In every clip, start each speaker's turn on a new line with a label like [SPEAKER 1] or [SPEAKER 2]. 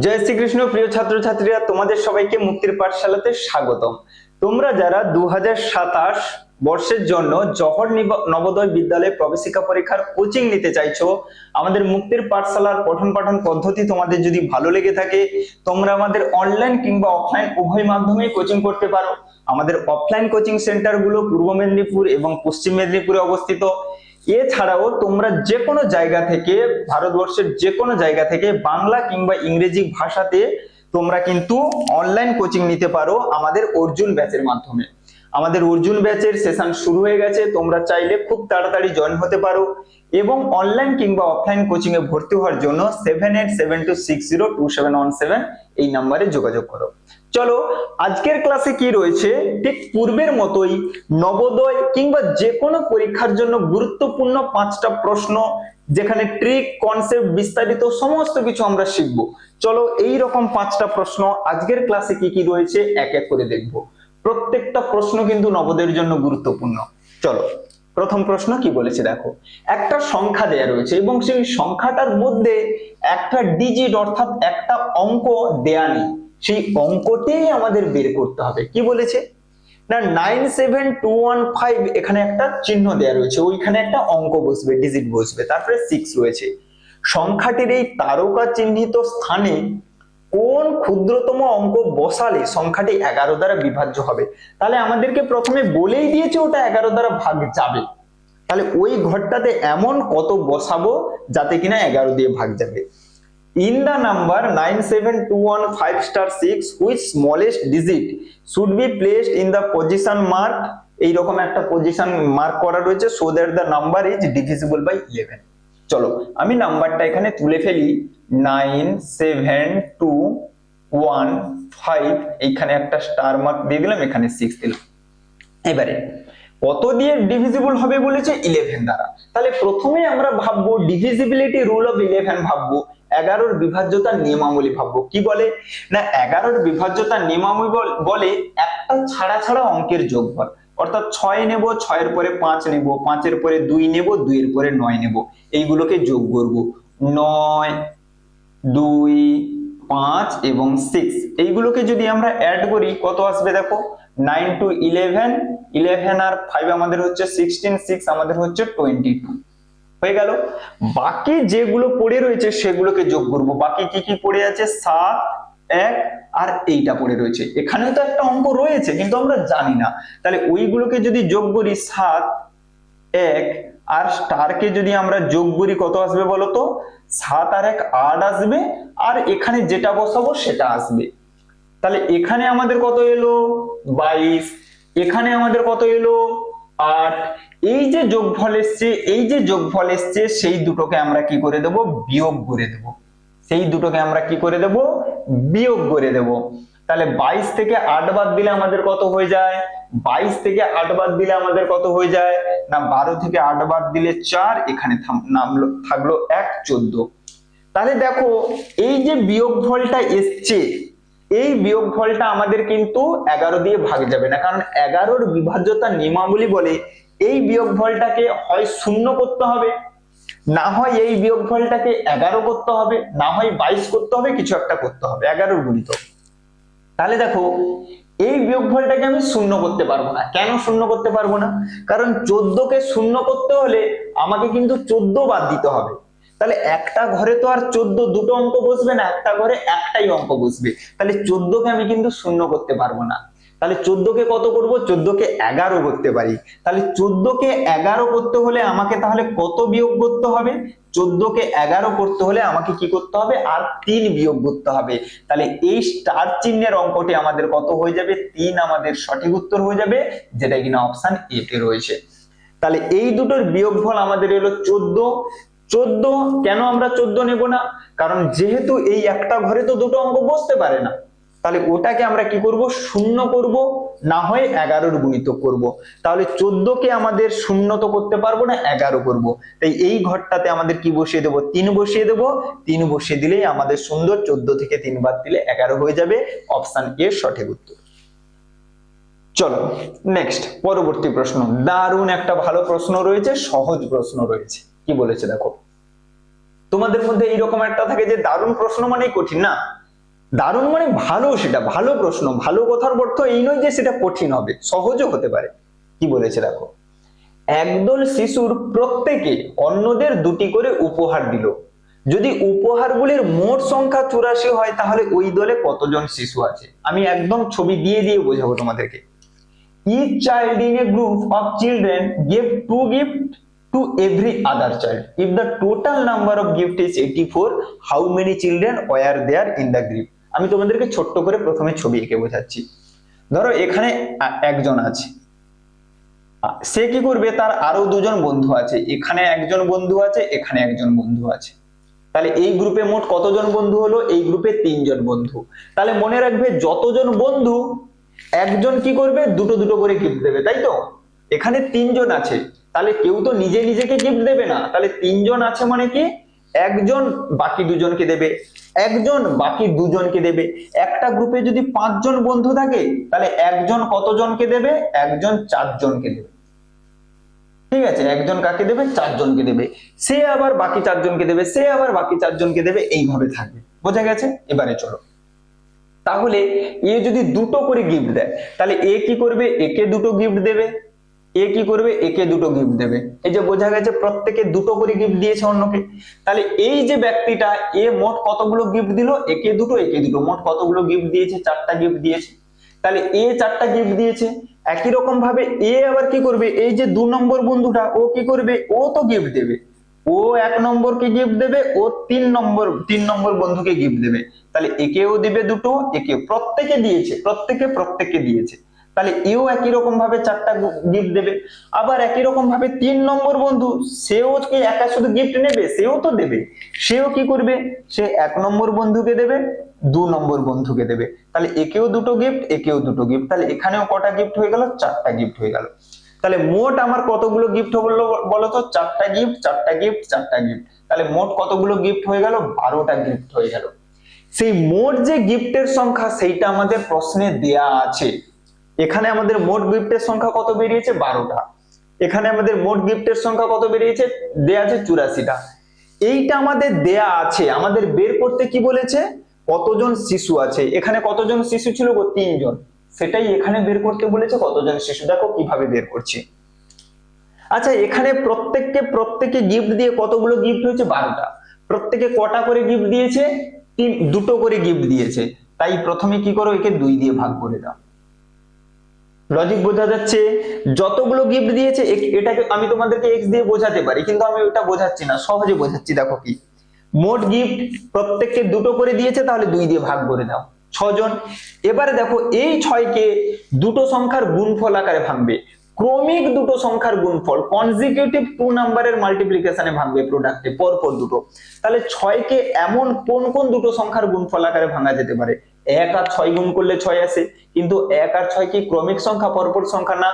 [SPEAKER 1] জয় শ্রীকৃষ্ণ, প্রিয় ছাত্রছাত্রীরা, তোমাদের সবাইকে মুক্তির পাঠশালাতে স্বাগতম। তোমরা যারা দু হাজার সাতাশ বর্ষের জন্য জহর নিব- নবোদয় বিদ্যালয়ে প্রবেশিকা পরীক্ষার কোচিং নিতে চাইছো, আমাদের মুক্তির পাঠশালার পঠন পাঠন পদ্ধতি তোমাদের যদি ভালো লেগে থাকে, তোমরা আমাদের অনলাইন কিংবা অফলাইন উভয় মাধ্যমেই কোচিং করতে পারো। আমাদের অফলাইন কোচিং সেন্টারগুলো পূর্ব মেদিনীপুর এবং পশ্চিম মেদিনীপুরে অবস্থিত। এছাড়াও তোমরা যে কোনো জায়গা থেকে, ভারতবর্ষের যে কোনো জায়গা থেকে বাংলা কিংবা ইংরেজি ভাষাতে তোমরা কিন্তু অনলাইন কোচিং নিতে পারো আমাদের অর্জুন ব্যাচের মাধ্যমে। আমাদের অর্জুন ব্যাচের সেশন শুরু হয়ে গেছে। তোমরা চাইলে খুব তাড়াতাড়ি জয়েন হতে পারো। এবং অনলাইন কিংবা অফলাইন কোচিং এ ভর্তি হওয়ার জন্য seven eight seven two six zero two seven one seven এই নাম্বারে যোগাযোগ করো। চলো, আজকের ক্লাসে কি রয়েছে? ঠিক পূর্বের মতোই নবোদয় কিংবা যে কোনো পরীক্ষার জন্য গুরুত্বপূর্ণ পাঁচটা প্রশ্ন, যেখানে ট্রিক কনসেপ্ট বিস্তারিত সমস্ত কিছু আমরা শিখব। চলো এই রকম পাঁচটা প্রশ্ন আজকের ক্লাসে কি কি রয়েছে? এক এক করে দেখব। প্রত্যেকটা প্রশ্ন কিন্তু নবোদয়ের জন্য গুরুত্বপূর্ণ। চলো, প্রথম প্রশ্ন কি বলেছে দেখো। একটা সংখ্যা দেয়া রয়েছে এবং সেই সংখ্যাটার মধ্যে একটা ডিজিট অর্থাৎ একটা অঙ্ক দেয়া নেই। সেই অঙ্কটাই আমাদের বের করতে হবে। কি বলেছে? না nine seven two one five এখানে একটা চিহ্ন দেয়া রয়েছে। ওইখানে একটা অঙ্ক বসবে ডিজিট বসবে। তারপরে সিক্স রয়েছে। সংখ্যাটির এই তারকা চিহ্নিত স্থানে কোন ক্ষুদ্রতম অঙ্ক বসালে সংখ্যাটি এগারো দ্বারা বিভাজ্য হবে? তাহলে আমাদেরকে প্রথমে বলেই দিয়েছে ওটা এগারো দ্বারা ভাগ যাবে। তাহলে ওই ঘরটাতে এমন কত বসাবো যাতে কিনা এগারো দিয়ে ভাগ যাবে? In the number nine in the number 97215 star 6 which smallest digit should be placed in the position mark? এইরকম একটা পজিশন মার্ক করা রয়েছে so that the number is divisible by 11 চলো, আমি নাম্বারটা এখানে তুলে ফেলি। 97215 এইখানে একটা স্টার মার্ক দিয়ে দিলাম, এখানে 6 দিলাম। এবারে, কত দিয়ে ডিভিজিবল হবে বলেছে ইলেভেন দ্বারা? তাহলে প্রথমে আমরা ভাববো ডিভিজিবিলিটি রুল অফ ইলেভেন ভাববো, এগারোর বিভাজ্যতার নিয়মাবলী ভাববো। কি বলে? না, এগারোর বিভাজ্যতার নিয়মাবলী বল- বলে একটা ছাড়া ছাড়া অঙ্কের যোগফল। অর্থাৎ ছয় নেব, ছয়ের পরে পাঁচ নেব, পাঁচের পরে দুই নেব, দুইয়ের পরে নয় নেব। এইগুলোকে যোগ করব। নয়, দুই, পাঁচ এবং সিক্স এইগুলোকে যদি আমরা অ্যাড করি, কত আসবে দেখো? নাইন টু ইলেভেন ইলেভেন আর ফাইভ আমাদের হচ্ছে সিক্সটিন সিক্স আমাদের হচ্ছে টোয়েন্টি টু হয়ে গেল? বাকি যেগুলো পড়ে রয়েছে সেগুলোকে যোগ করব। বাকি কি কি পড়ে আছে? সাত এক আর এইটা পড়ে রয়েছে। এখানেও তো একটা অঙ্ক রয়েছে, কিন্তু আমরা জানি না। তাহলে ওইগুলোকে যদি যোগ করি সাত, এক আর স্টারকে যদি আমরা যোগ করি কত আসবে বলতো সাত আর এক আট আসবে, আর এখানে যেটা বসাবো সেটা আসবে। তাহলে এখানে আমাদের কত এলো? বাইশ। এখানে আমাদের কত এলো? আট। এই যে যোগফল এসছে, এই যে যোগফল এসছে, সেই দুটোকে আমরা কি করে দেব? বিয়োগ করে দেব। সেই দুটোকে আমরা কি করে দেব? বিয়োগ করে দেব। তাহলে বাইশ থেকে আট বাদ দিলে আমাদের কত হয়ে যায়? বাইশ থেকে আট বাদ দিলে আমাদের কত হয়ে যায়? না, বারো থেকে আট বাদ দিলে চার, এখানে নামলো, থাকল এক, চোদ্দ। তাহলে দেখো, এই যে বিয়োগফলটা এসছে, এই বিয়োগফলটা আমাদের কিন্তু এগারো দিয়ে ভাগ যাবে না। কারণ এগারোর বিভাজ্যতা নিয়মাবলী বলে এই বিয়োগফলটাকে হয় শূন্য করতে হবে। না হয় এই বিয়োগফলটাকে এগারো করতে হবে, না হয় বাইশ করতে হবে, কিছু একটা করতে হবে, এগারোর গুণিত। তাহলে দেখো, এই বিয়োগফলটাকে আমি শূন্য করতে পারব না। কেন শূন্য করতে পারব না? কারণ চোদ্দকে শূন্য করতে হলে আমাকে কিন্তু চোদ্দ বাদ দিতে হবে। তাহলে একটা ঘরে তো আর চোদ্দ দুটো অঙ্ক বসবে না, একটা ঘরে একটাই অঙ্ক বসবে। তাহলে চোদ্দকে আমি কিন্তু শূন্য করতে পারব না। তাহলে চোদ্দকে কত করব? চোদ্দকে এগারো করতে পারি। তাহলে চোদ্দকে এগারো করতে হলে আমাকে তাহলে কত বিয়োগ করতে হবে? চোদ্দকে এগারো করতে হলে আমাকে কি করতে হবে? আর তিন বিয়োগ করতে হবে। তাহলে এই স্টার চিহ্নের অঙ্কটি আমাদের কত হয়ে যাবে? তিন আমাদের সঠিক উত্তর হয়ে যাবে, যেটা কিনা অপশন এ তে রয়েছে। তাহলে এই দুটোর বিয়োগফল আমাদের এলো চোদ্দ। চোদ্দ কেন আমরা চোদ্দ নেব না? কারণ যেহেতু এই একটা ঘরে তো দুটো অঙ্ক বসতে পারে না। তাহলে ওটাকে আমরা কি করব? শূন্য করব, না হয় এগারোর গুণিত করব। তাহলে চোদ্দকে আমাদের শূন্য তো করতে পারব না, এগারো করব। তাই এই ঘরটাতে আমাদের কি বসিয়ে দেবো? তিন বসিয়ে দেবো। তিন বসিয়ে দিলেই আমাদের সুন্দর চোদ্দ থেকে তিন বাদ দিলে এগারো হয়ে যাবে। অপশন এর সঠিক উত্তর। চলো নেক্সট পরবর্তী প্রশ্ন। দারুণ একটা ভালো প্রশ্ন রয়েছে, সহজ প্রশ্ন রয়েছে। কি বলেছে দেখো? তোমাদের মধ্যে এইরকম একটা থাকে যে, দারুণ প্রশ্ন মানেই কঠিন, না? দারুণ মানে ভালো সেটা, ভালো প্রশ্ন, ভালো কথার অর্থ এই নয় যে সেটা কঠিন হবে, সহজও হতে পারে। কি বলেছে দেখো? একদল শিশুর প্রত্যেকে অন্যদের দুটি করে উপহার দিল। যদি উপহারগুলির মোট সংখ্যা চুরাশি হয়, তাহলে ওই দলে কতজন শিশু আছে? আমি একদম ছবি দিয়ে দিয়ে বোঝাবো তোমাদেরকে। Each child in a group of of children to gift to every every child if the total number of gift gift is 84 how many children were there in the group? আমি তোমাদেরকে ছোট্ট করে প্রথমে ছবি এঁকে বোঝাচ্ছি। ধরো এখানে একজন আছে। সে কি করবে? তার আরও দুজন বন্ধু আছে। এখানে একজন বন্ধু আছে, এখানে একজন বন্ধু আছে। তাহলে এই গ্রুপে মোট কতজন বন্ধু হলো? এই গ্রুপে তিনজন বন্ধু। তাহলে মনে রাখবে যতজন বন্ধু, একজন কি করবে? দুটো দুটো করে গিফট দেবে, তাই তো? এখানে তিনজন আছে। তাহলে কেউ তো নিজে নিজেকে গিফট দেবে না। তাহলে তিনজন আছে মানে কি? একজন বাকি দুজনকে দেবে, একজন বাকি দুজনকে দেবে। একটা গ্রুপে যদি পাঁচজন বন্ধু থাকে, তাহলে একজন কতজনকে দেবে? একজন চারজনকে দেবে। ঠিক আছে, একজন কাকে দেবে? চারজনকে দেবে। সে আবার বাকি চারজনকে দেবে, সে আবার বাকি চারজনকে দেবে, এইভাবে থাকবে। বোঝা গেছে? এবারে চলো। তাহলে এ যদি দুটো করে গিফট দেয়, তাহলে এ কি করবে? একে দুটো গিফট দেবে। এ কি করবে? একে দুটো গিফট দেবে। এই যে বোঝা গেছে প্রত্যেকে দুটো করে গিফট দিয়েছে অন্যকে। তাহলে এই যে ব্যক্তিটা, এ মোট কতগুলো গিফট দিল? একে দুটো একে দুটো। মোট কতগুলো গিফট দিয়েছে? চারটা গিফট দিয়েছে। তাহলে এ চারটা গিফট দিয়েছে। একই রকম ভাবে এ আবার কি করবে? এই যে দু নম্বর বন্ধুটা, ও কি করবে? ও তো গিফট দেবে। ও এক নম্বরকে গিফট দেবে, ও তিন নম্বর তিন নম্বর বন্ধুকে গিফট দেবে। তাহলে একেও দিবে দুটো, একে প্রত্যেকে দিয়েছে। প্রত্যেকে প্রত্যেককে দিয়েছে। তাহলে এও একই রকম ভাবে চারটা গিফট দেবে। আবার একই রকম ভাবে তিন নম্বর বন্ধু, সেও কি একা শুধু গিফট নেবে, সেও তো দেবে। সেও কি করবে? সে এক নম্বর বন্ধুকে দেবে, দু নম্বর বন্ধুকে দেবে। তাহলে একেও দুটো গিফট একেও দুটো গিফট তাহলে এখানেও কটা গিফট হয়ে গেল? চারটা গিফট হয়ে গেল। তাহলে মোট আমার কতগুলো গিফট হলো বলো তো চারটা গিফট চারটা গিফট চারটা গিফট তাহলে মোট কতগুলো গিফট হয়ে গেল? বারোটা গিফট হয়ে গেল। সেই মোট যে গিফটের সংখ্যা, সেইটা আমাদের প্রশ্নে দেয়া আছে। এখানে আমাদের মোট গিফটের সংখ্যা কত বেরিয়েছে? বারোটা। এখানে আমাদের মোট গিফটের সংখ্যা কত বেরিয়েছে? দেয়া আছে চুরাশিটা। এইটা আমাদের দেয়া আছে। আমাদের বের করতে কি বলেছে? কতজন শিশু আছে? এখানে কতজন শিশু ছিল গো? তিনজন। সেটাই এখানে বের করতে বলেছে কতজন শিশু। দেখো কীভাবে বের করছি। আচ্ছা এখানে প্রত্যেককে, প্রত্যেকে গিফট দিয়ে কতগুলো গিফট হয়েছে? বারোটা। প্রত্যেকে কটা করে গিফট দিয়েছে? তিন, দুটো করে গিফট দিয়েছে। তাই প্রথমে কি করো? একে দুই দিয়ে ভাগ করে দাও। লজিক বোঝা যাচ্ছে, যতগুলো গিফট দিয়েছে এটাকে আমি তোমাদেরকে এক্স দিয়ে বোঝাতে পারি, কিন্তু আমি ওটা বোঝাচ্ছি না, সহজে বোঝাচ্ছি, দেখো কি। মোট গিফট প্রত্যেককে দুটো করে দিয়েছে, তাহলে দুই দিয়ে ভাগ করে দাও, ছজন। এবারে দেখো, এই ছয়কে দুটো সংখ্যার গুণফল আকারে ভাঙবে। ক্রমিক দুটো সংখ্যার গুণফল কনজিকিউটিভ টু নাম্বারের মাল্টিপ্লিকেশনে ভাঙবে প্রোডাক্টে পরপর দুটো। তাহলে ছয়কে এমন কোন কোন দুটো সংখ্যার গুণফল আকারে ভাঙা যেতে পারে? এক আর ছয় গুণ করলে ছয় আসে, কিন্তু এক আর ছয় কি ক্রমিক সংখ্যা, পরপর সংখ্যা না?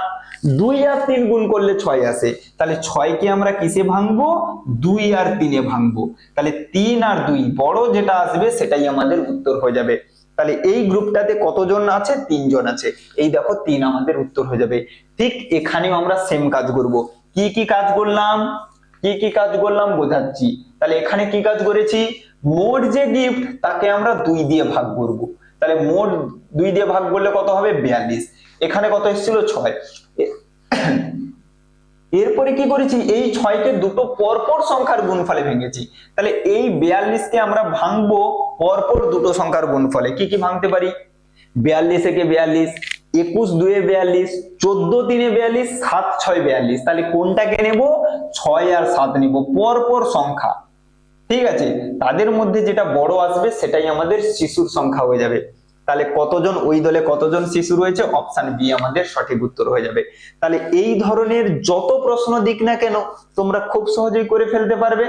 [SPEAKER 1] দুই আর তিন গুণ করলে ছয় আসে। তাহলে ছয়কে আমরা কিসে ভাঙবো? দুই আর তিনে ভাঙবো। তাহলে তিন আর দুই বড় যেটা আসবে, সেটাই আমাদের উত্তর হয়ে যাবে। তাহলে এই গ্রুপটাতে কতজন আছে? তিনজন আছে। এই দেখো, তিন আমাদের উত্তর হয়ে যাবে। ঠিক এখানেও আমরা সেম কাজ করব। কি কি কাজ করলাম? কি কি কাজ করলাম বোঝাচ্ছি। তাহলে এখানে কি কাজ করেছি? মোট যে গিফট তাকে আমরা দুই দিয়ে ভাগ করব। তাহলে মোট দুই দিয়ে ভাগ করলে কত হবে? বিয়াল্লিশ। এখানে কত এসেছিল? ছয়। এরপরে কি করেছি? এই ছয়কে দুটো পরপর সংখ্যার গুণফলে ভেঙেছি। তাহলে এই বিয়াল্লিশকে আমরা ভাঙবো, পরপর দুটো সংখ্যার গুণফলে। কি কি ভাঙতে পারি? বিয়াল্লিশ একে বিয়াল্লিশ, একুশ দুয়ে বিয়াল্লিশ, চোদ্দ তিনে বিয়াল্লিশ, সাত ছয় বিয়াল্লিশ। তাহলে কোনটাকে নেব? ছয় আর সাত নেব। পরপর সংখ্যা। ঠিক আছে? তাদের মধ্যে যেটা বড় আসবে, সেটাই আমাদের শিশুর সংখ্যা হয়ে যাবে। তাহলে কতজন ওই দলে কতজন শিশু রয়েছে? অপশন বি আমাদের সঠিক উত্তর হয়ে যাবে। তাহলে এই ধরনের যত প্রশ্ন দিক না কেন, তোমরা খুব সহজেই করে ফেলতে পারবে।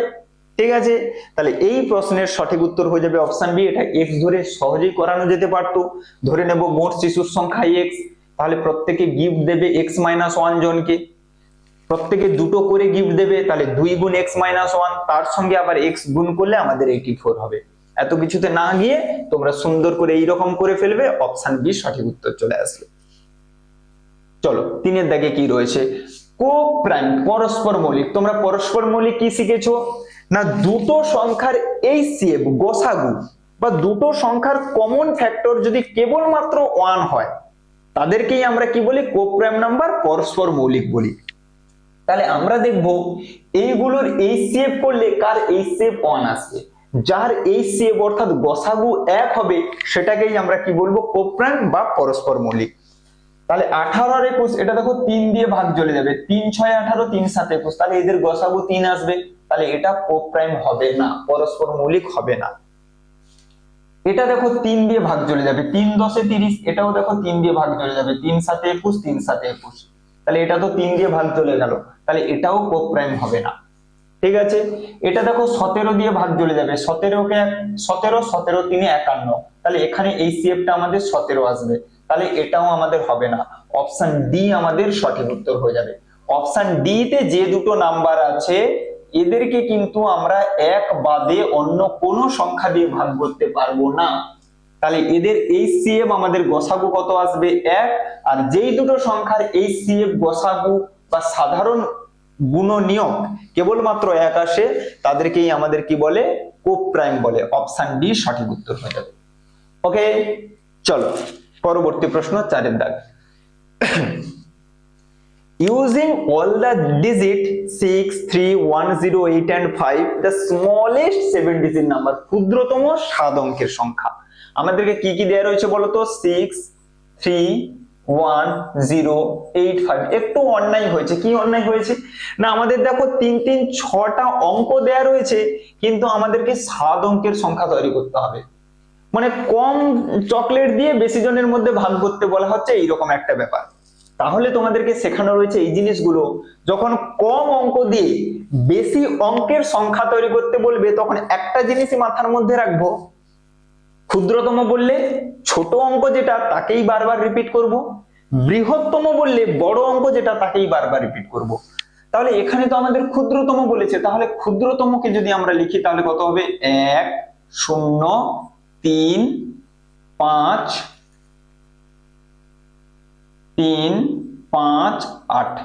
[SPEAKER 1] ঠিক আছে? তাহলে এই প্রশ্নের সঠিক উত্তর হয়ে যাবে অপশন বি এটা এক্স ধরে সহজেই করানো যেতে পারতো। ধরে নেব মোট শিশুর সংখ্যা এক্স তাহলে প্রত্যেকে গিফট দেবে এক্স মাইনাস ওয়ান জনকে। প্রত্যেকে দুটো করে গিফট দেবে, তাহলে দুই গুণ এক্স মাইনাস ওয়ান তার সঙ্গে আবার এক্স গুণ করলে আমাদের এইটি ফোর হবে। এত কিছুতে না গিয়ে তোমরা সুন্দর করে এইরকম করে ফেলবে অপশন বি সঠিক উত্তর চলে আসবে চলো, তিনের দাগে কি রয়েছে? কো প্রাইম পরস্পর মৌলিক। তোমরা পরস্পর মৌলিক কি শিখেছো? না, দুটো সংখ্যার এই সিএফ গোসাগু, বা দুটো সংখ্যার কমন ফ্যাক্টর যদি কেবলমাত্র ওয়ান হয়, তাদেরকেই আমরা কি বলি? কোপ্রাইম নাম্বার পরস্পর মৌলিক বলি। তাহলে আমরা দেখব এইগুলোর এইচসিএফ করলে কার এইচসিএফ ওয়ান আসবে? যার এইচসিএফ অর্থাৎ গসাগু এক হবে, সেটাকেই আমরা কি বলব? কোপ্রাইম বা পরস্পর মৌলিক। তাহলে আঠারো আর একুশ, এটা দেখো তিন দিয়ে ভাগ চলে যাবে। তিন ছয় আঠারো, তিন সাত একুশ। তাহলে এদের গসাগু তিন আসবে। তাহলে এটা কোপ্রাইম হবে না, পরস্পর মৌলিক হবে না। এটা দেখো তিন দিয়ে ভাগ চলে যাবে। তিন দশে তিরিশ, এটাও দেখো তিন দিয়ে ভাগ চলে যাবে। তিন সাথে একুশ, তিন সাথে একুশ। তাহলে এটা তো তিন দিয়ে ভাগ চলে গেল। তাহলে এটাও কোপ্রাইম হবে না। ঠিক আছে? এটা দেখো সতেরো দিয়ে ভাগ চলে যাবে। সতেরোকে সতেরো সতেরো, তিনে একান্ন। তাহলে এখানে এই সিএফটা আমাদের সতেরো আসবে। তাহলে এটাও আমাদের হবে না। অপশন ডি আমাদের সঠিক উত্তর হয়ে যাবে। অপশন ডি তে যে দুটো নাম্বার আছে, এদেরকে কিন্তু আমরা এক বাদে অন্য কোনো সংখ্যা দিয়ে ভাগ করতে পারব না। তাহলে এদের এই সিএফ আমাদের গসাগু কত আসবে? এক। আর যেই দুটো সংখ্যার এই সিএফ গসাগু বা সাধারণ গুণনীয়ক কেবলমাত্র এক আসে তাদেরকেই আমাদের কি বলে? কোপ প্রাইম বলে। অপশন ডি সঠিক উত্তর হয়ে যাবে। ওকে চলো পরবর্তী প্রশ্ন চারের দাগ। Using all the digit 6, 3, 1, 0, 8 and 5, the smallest 7 digit number, ক্ষুদ্রতম সাত অঙ্কের সংখ্যা। আমাদেরকে কি কি দেওয়া রয়েছে বলতো 6, 3, 1, 0, 8, 5 একটু অন্যায় হয়েছে। কি অন্যায় হয়েছে? না আমাদের দেখো তিন তিন ছটা অঙ্ক দেয়া রয়েছে কিন্তু আমাদেরকে সাত অঙ্কের সংখ্যা তৈরি করতে হবে। মানে কম চকলেট দিয়ে বেশি জনের মধ্যে ভাগ করতে বলা হচ্ছে এইরকম একটা ব্যাপার। তাহলে তোমাদেরকে শেখানো রয়েছে এই জিনিসগুলো। যখন কম অঙ্ক দিয়ে বেশি অঙ্কের সংখ্যা তৈরি করতে বলবে তখন একটা জিনিসই মাথার মধ্যে রাখব ক্ষুদ্রতম বললে ছোট অঙ্ক যেটা তাকেই বারবার রিপিট করব। বৃহত্তম বললে বড় অঙ্ক যেটা তাকেই বারবার রিপিট করব। তাহলে এখানে তো আমাদের ক্ষুদ্রতম বলেছে। তাহলে ক্ষুদ্রতমকে যদি আমরা লিখি তাহলে কত হবে? এক শূন্য তিন পাঁচ তিন পাঁচ আট।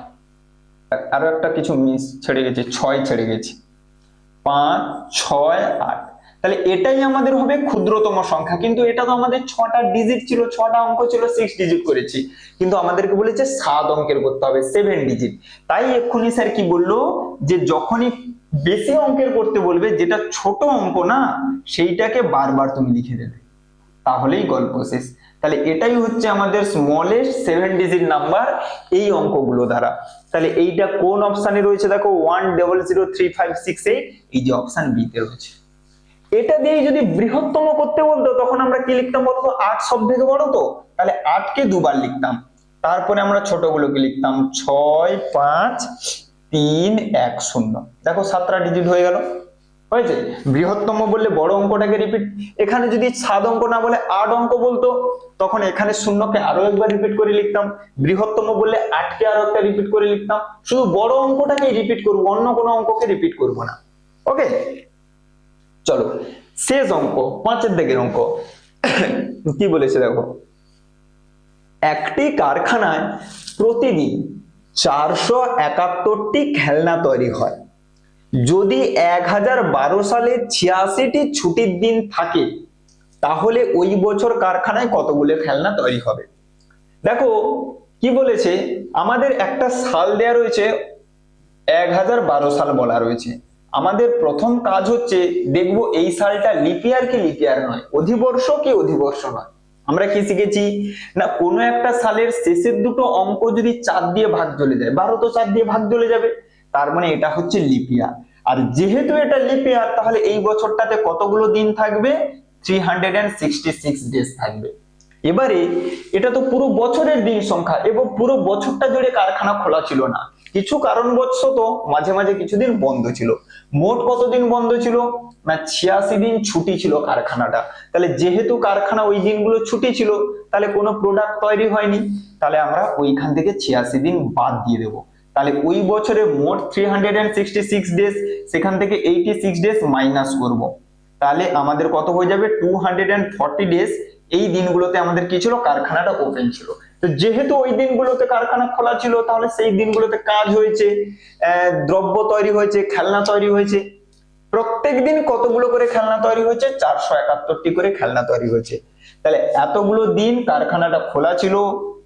[SPEAKER 1] আরও একটা কিছু মিস ছেড়ে গেছে ছয় ছেড়ে গেছে। পাঁচ ছয় আট। তাহলে এটাই আমাদের হবে ক্ষুদ্রতম সংখ্যা। কিন্তু এটা তো আমাদের ছটা ডিজিট ছিল, ছটা অঙ্ক ছিল সিক্স ডিজিট করেছি। কিন্তু আমাদেরকে বলেছে সাত অঙ্কের করতে হবে সেভেন ডিজিট তাই এক্ষুনি স্যার কি বলল? যে যখনই বেশি অঙ্কের করতে বলবে, যেটা ছোট অঙ্ক না, সেইটাকে বারবার তুমি লিখে দেবে। তাহলেই গল্প শেষ। তাহলে এটাই হচ্ছে আমাদের স্মলেস্ট সেভেন ডিজিট নাম্বার এই অঙ্কগুলো দ্বারা। তাহলে এইটা কোন অপশানে রয়েছে? দেখো one double zero three five six eight এই যে অপশান বিতে রয়েছে। এটা দিয়ে যদি বৃহত্তম করতে বলতো, তখন আমরা কি লিখতাম বলতো? আট সব থেকে বড় তো। তাহলে আটকে দুবার লিখতাম। তারপরে আমরা ছোটগুলোকে লিখতাম ছয়, পাঁচ, তিন, এক, শূন্য। দেখো সাতটা ডিজিট হয়ে গেল। হয়েছে? বৃহত্তম বললে বড় অঙ্কটাকে রিপিট এখানে যদি সাত অঙ্ক না বলে আট অঙ্ক বলতো, তখন এখানে শূন্যকে আরও একবার রিপিট করে লিখতাম। বৃহত্তম বললে আটকে আরও একটা রিপিট করে লিখতাম। শুধু বড় অঙ্কটাকেই রিপিট করব, অন্য কোনো অঙ্ককে রিপিট করব না। ওকে চলো, শেষ অঙ্ক, পাঁচের দিকের অঙ্ক। কি বলেছে দেখো? একটি কারখানায় প্রতিদিন চারশো একাত্তরটি খেলনা তৈরি হয়। যদি এক হাজার বারো সালে ছিয়াশিটি ছুটির দিন থাকে, তাহলে ওই বছর কারখানায় কতগুলো খেলনা তৈরি হবে? দেখো, কি বলেছে? আমাদের একটা সাল দেয়া রয়েছে এক হাজার বারো সাল বলা রয়েছে। আমাদের প্রথম কাজ হচ্ছে দেখব এই সালটা লিপিয়ার কি লিপিয়ার নয়, অধিবর্ষ কি অধিবর্ষ নয়। আমরা কি শিখেছি? না, কোনো একটা সালের শেষের দুটো অঙ্ক যদি চার দিয়ে ভাগ চলে যায়, বারো তো চার দিয়ে ভাগ চলে যাবে। তার মানে এটা হচ্ছে লিপিয়ার আর যেহেতু এটা লিপিয়ার তাহলে এই বছরটাতে কতগুলো দিন থাকবে? Three hundred and sixty six days থাকবে। এবারে এটা তো পুরো বছরের দিন সংখ্যা, এবং পুরো বছরটা জুড়ে কারখানা খোলা ছিল না। কিছু কারণবশত মাঝে মাঝে কিছুদিন বন্ধ ছিল। মোট কতদিন বন্ধ ছিল? না, ছিয়াশি দিন ছুটি ছিল কারখানাটা। তাহলে যেহেতু কারখানা ওই দিনগুলো ছুটি ছিল, তাহলে কোনো প্রোডাক্ট তৈরি হয়নি। তাহলে আমরা ওইখান থেকে ছিয়াশি দিন বাদ দিয়ে দেবো। তাহলে ওই বছরে মোট three hundred and sixty six days সেখান থেকে এইটি সিক্স ডেজ মাইনাস করব। তাহলে আমাদের কত হয়ে যাবে? Two hundred and forty days এই দিনগুলোতে আমাদের কি ছিল? কারখানাটা ওপেন ছিল। তো যেহেতু ওই দিনগুলোতে কারখানা খোলা ছিল, তাহলে সেই দিনগুলোতে কাজ হয়েছে দ্রব্য তৈরি হয়েছে, খেলনা তৈরি হয়েছে। প্রত্যেক দিন কতগুলো করে খেলনা তৈরি হয়েছে? চারশো একাত্তরটি করে খেলনা তৈরি হয়েছে। তাহলে এতগুলো দিন কারখানাটা খোলা ছিল,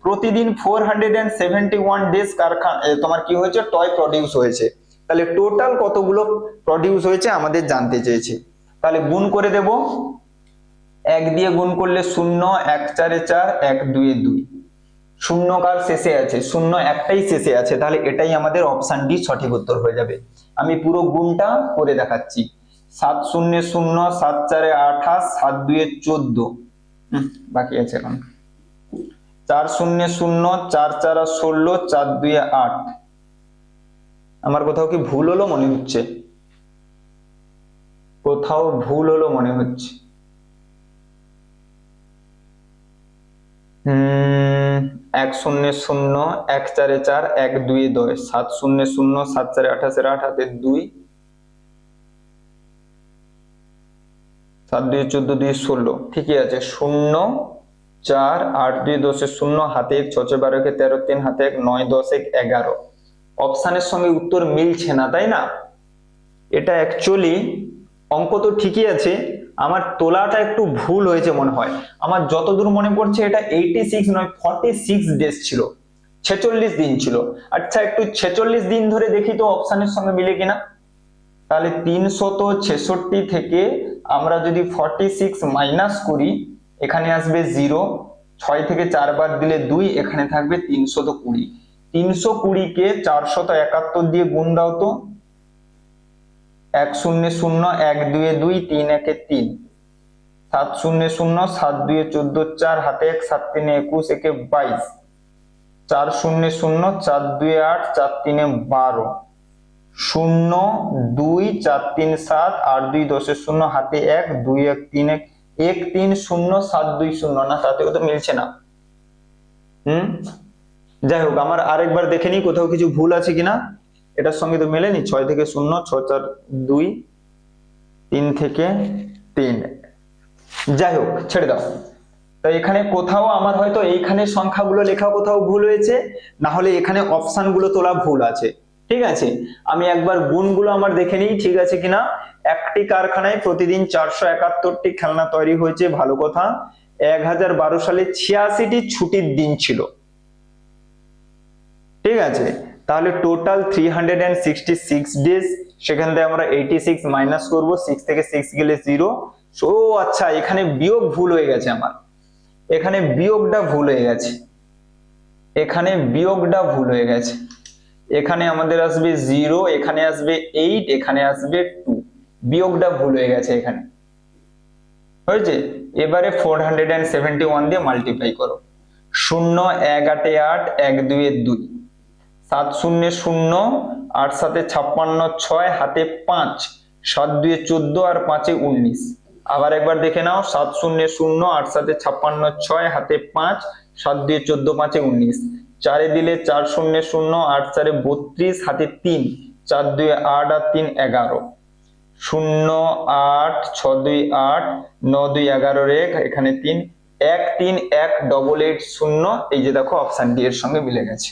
[SPEAKER 1] প্রতিদিন four hundred and seventy one days কারখানা তোমার কি হয়েছে? টয় প্রডিউস হয়েছে। তাহলে টোটাল কতগুলো প্রডিউস হয়েছে আমাদের জানতে চেয়েছে। তাহলে গুণ করে দেব। এক দিয়ে গুণ করলে শূন্য, এক চারে চার, এক দুয়ে দুই। শূন্য কার শেষে আছে, শূন্য একটাই শেষে আছে, তাহলে এটাই আমাদের অপশন ডি সঠিক উত্তর হয়ে যাবে। আমি পুরো গুণটা করে দেখাচ্ছি। সাত শূন্য শূন্য, সাত চারে আঠাশ, সাত দুয়ে চোদ্দ। বাকি আছে এখন। চার শূন্য শূন্য, চার চারা ষোলো, চার দুয়ে আট। আমার কোথাও কি ভুল হলো মনে হচ্ছে? কোথাও ভুল হলো মনে হচ্ছে? এক শূন্য শূন্য, এক চারে চার, এক দুই দশ, সাত শূন্য শূন্য, সাত চারে আঠাশের আট হাতে দুই, সাত দুই, চোদ্দ দুই, ষোলো, ঠিকই আছে, শূন্য, চার, আট দুই দশে শূন্য, হাতে এক ছচে বারো কে তেরো, তিন, হাতে এক, নয়, দশ, এক, এগারো। অপশানের সঙ্গে উত্তর মিলছে না, তাই না? এটা অ্যাকচুয়ালি অঙ্ক তো ঠিকই আছে আমার তোলাটা একটু ভুল হয়েছে মনে হয়। আমার যতদূর মনে পড়ছে এটা এইটি সিক্স নয় ফর্টি সিক্স ডেজ ছিল। ছেচল্লিশ দিন ছিল। আচ্ছা একটু ছেচল্লিশ দিন ধরে দেখি তো অপশানের সঙ্গে মিলে কিনা। তাহলে তিনশত ছেষট্টি থেকে আমরা যদি ফর্টি সিক্স মাইনাস করি, এখানে আসবে জিরো ছয় থেকে চারবার দিলে দুই, এখানে থাকবে তিনশত কুড়ি। তিনশো কুড়িকে চারশত একাত্তর দিয়ে গুণ দাও তো। এক শূন্য শূন্য এক দুয়ে দুই তিন একে তিন। সাত শূন্য শূন্য সাত দুয়ে চোদ্দ চার হাতে এক সাত তিনে একুশ একে বাইশ। চার শূন্য শূন্য চার দুয়ে আট চার তিনে বারো। শূন্য দুই চার তিন সাত আট দুই দশের শূন্য হাতে এক দুই এক তিন এক এক তিন শূন্য সাত দুই শূন্য। না তাতেও তো মিলছে না। হুম? যাই হোক, আমার আরেকবার দেখে নিই কোথাও কিছু ভুল আছে কিনা। এটার সঙ্গে তো মেলে মেলেনি ছয় থেকে শূন্য ছ চার দুই, তিন থেকে তিন। যাই হোক, ছেড়ে দাও। তো এখানে কোথাও আমার হয়তো এইখানে সংখ্যাগুলো লেখা কোথাও ভুল হয়েছে, না হলে এখানে অপশনগুলো তোলা ভুল আছে। ঠিক আছে? আমি একবার গুণগুলো আমার দেখে নিই, ঠিক আছে কিনা? একটি কারখানায় প্রতিদিন চারশো একাত্তরটি খেলনা তৈরি হয়েছে, ভালো কথা। এক হাজার বারো সালে ছিয়াশিটি ছুটির দিন ছিল। ঠিক আছে? তাহলে total three hundred and sixty six days সেখান থেকে আমরা এইটি সিক্স মাইনাস করব সিক্স থেকে সিক্স গেলে জিরো ও আচ্ছা এখানে বিয়োগ ভুল হয়ে গেছে আমার। এখানে বিয়োগটা ভুল হয়ে গেছে। এখানে বিয়োগটা ভুল হয়ে গেছে। এখানে আমাদের আসবে জিরো এখানে আসবে এইট এখানে আসবে টু বিয়োগটা ভুল হয়ে গেছে এখানে। হয়েছে? এবারে four hundred and seventy one দিয়ে মাল্টিপ্লাই করো। শূন্য, এক আটে আট, এক দুয়ে দুই। সাত শূন্য শূন্য, আট সাথে ছাপ্পান্ন ছয়, হাতে পাঁচ, সাত দুয়ে চোদ্দ আর পাঁচে উনিশ। আবার একবার দেখে নাও, সাত শূন্য শূন্য, আট সাথে ছাপ্পান্ন ছয়, হাতে পাঁচ, সাত দুয়ে চোদ্দ, পাঁচে উনিশ। চারে দিলে চার শূন্য শূন্য, আট চারে বত্রিশ, হাতে তিন, চার দুয়ে আট আর তিন, এগারো। শূন্য, আট, ছ দুই আট, ন দুই এগারো রেখ এখানে তিন, এক তিন এক ডবল এইট শূন্য, এই যে দেখো অপশন ডি এর সঙ্গে মিলে গেছে।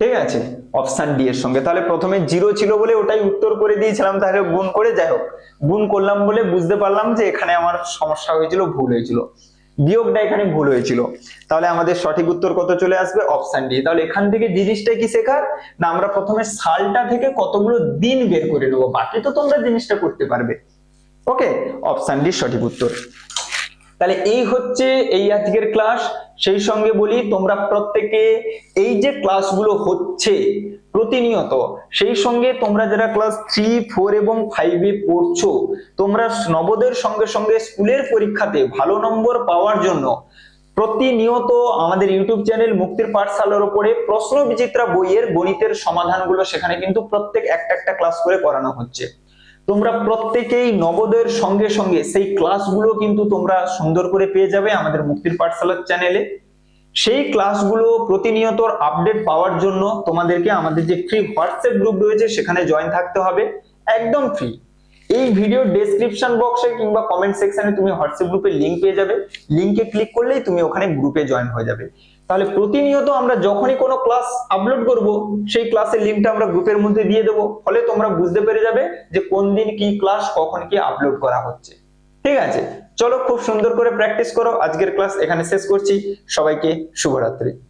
[SPEAKER 1] ঠিক আছে অপশন ডি এর সঙ্গে। তাহলে প্রথমে জিরো ছিল বলে ওটাই উত্তর করে দিয়েছিলাম, তাহলে গুণ করে যাই হোক। গুণ করলাম বলে বুঝতে পারলাম যে এখানে আমার সমস্যা হয়েছিল, ভুল হয়েছিল। বিয়োগটা এখানে ভুল হয়েছিল। তাহলে আমাদের সঠিক উত্তর কত চলে আসবে? অপশন ডি তাহলে এখান থেকে জিনিসটা কি শেখার? না, আমরা প্রথমে সালটা থেকে কতগুলো দিন বের করে নেব? বাকি তো তোমরা জিনিসটা করতে পারবে। ওকে অপশান ডি সঠিক উত্তর। তাহলে এই হচ্ছে এই আজকের ক্লাস সেই সঙ্গে বলি, তোমরা প্রত্যেকে এই যে ক্লাসগুলো হচ্ছে প্রতিনিয়ত, সেই সঙ্গে তোমরা যারা ক্লাস থ্রি ফোর এবং ফাইভে পড়ছো, তোমরা নবোদয়ের সঙ্গে সঙ্গে স্কুলের পরীক্ষাতে ভালো নম্বর পাওয়ার জন্য প্রতিনিয়ত আমাদের ইউটিউব চ্যানেল মুক্তির পাঠশালার উপরে প্রশ্ন বিচিত্রা বইয়ের গণিতের সমাধানগুলো সেখানে কিন্তু প্রত্যেক একটা একটা ক্লাস করে করানো হচ্ছে। তোমরা প্রত্যেকেই নগদের সঙ্গে সঙ্গে সেই ক্লাসগুলো কিন্তু তোমরা সুন্দর করে পেয়ে যাবে আমাদের মুক্তির পাঠশালার চ্যানেলে। সেই ক্লাসগুলো প্রতিনিয়ত আপডেট পাওয়ার জন্য তোমাদেরকে আমাদের যে ফ্রি হোয়াটসঅ্যাপ গ্রুপ রয়েছে, সেখানে জয়েন থাকতে হবে একদম ফ্রি এই ভিডিও ডেসক্রিপশন বক্সে কিংবা কমেন্ট সেকশনে তুমি হোয়াটসঅ্যাপ গ্রুপের লিঙ্ক পেয়ে যাবে। লিঙ্কে ক্লিক করলেই তুমি ওখানে গ্রুপে জয়েন হয়ে যাবে। তাহলে প্রতিনিয়ত আমরা যখনই কোনো ক্লাস আপলোড করব, সেই ক্লাসের লিঙ্কটা আমরা গ্রুপের মধ্যে দিয়ে দেবো। ফলে তোমরা বুঝতে পেরে যাবে যে কোন দিন কি ক্লাস কখন কি আপলোড করা হচ্ছে। ঠিক আছে? চলো খুব সুন্দর করে প্র্যাকটিস করো। আজকের ক্লাস এখানে শেষ করছি। সবাইকে শুভরাত্রি।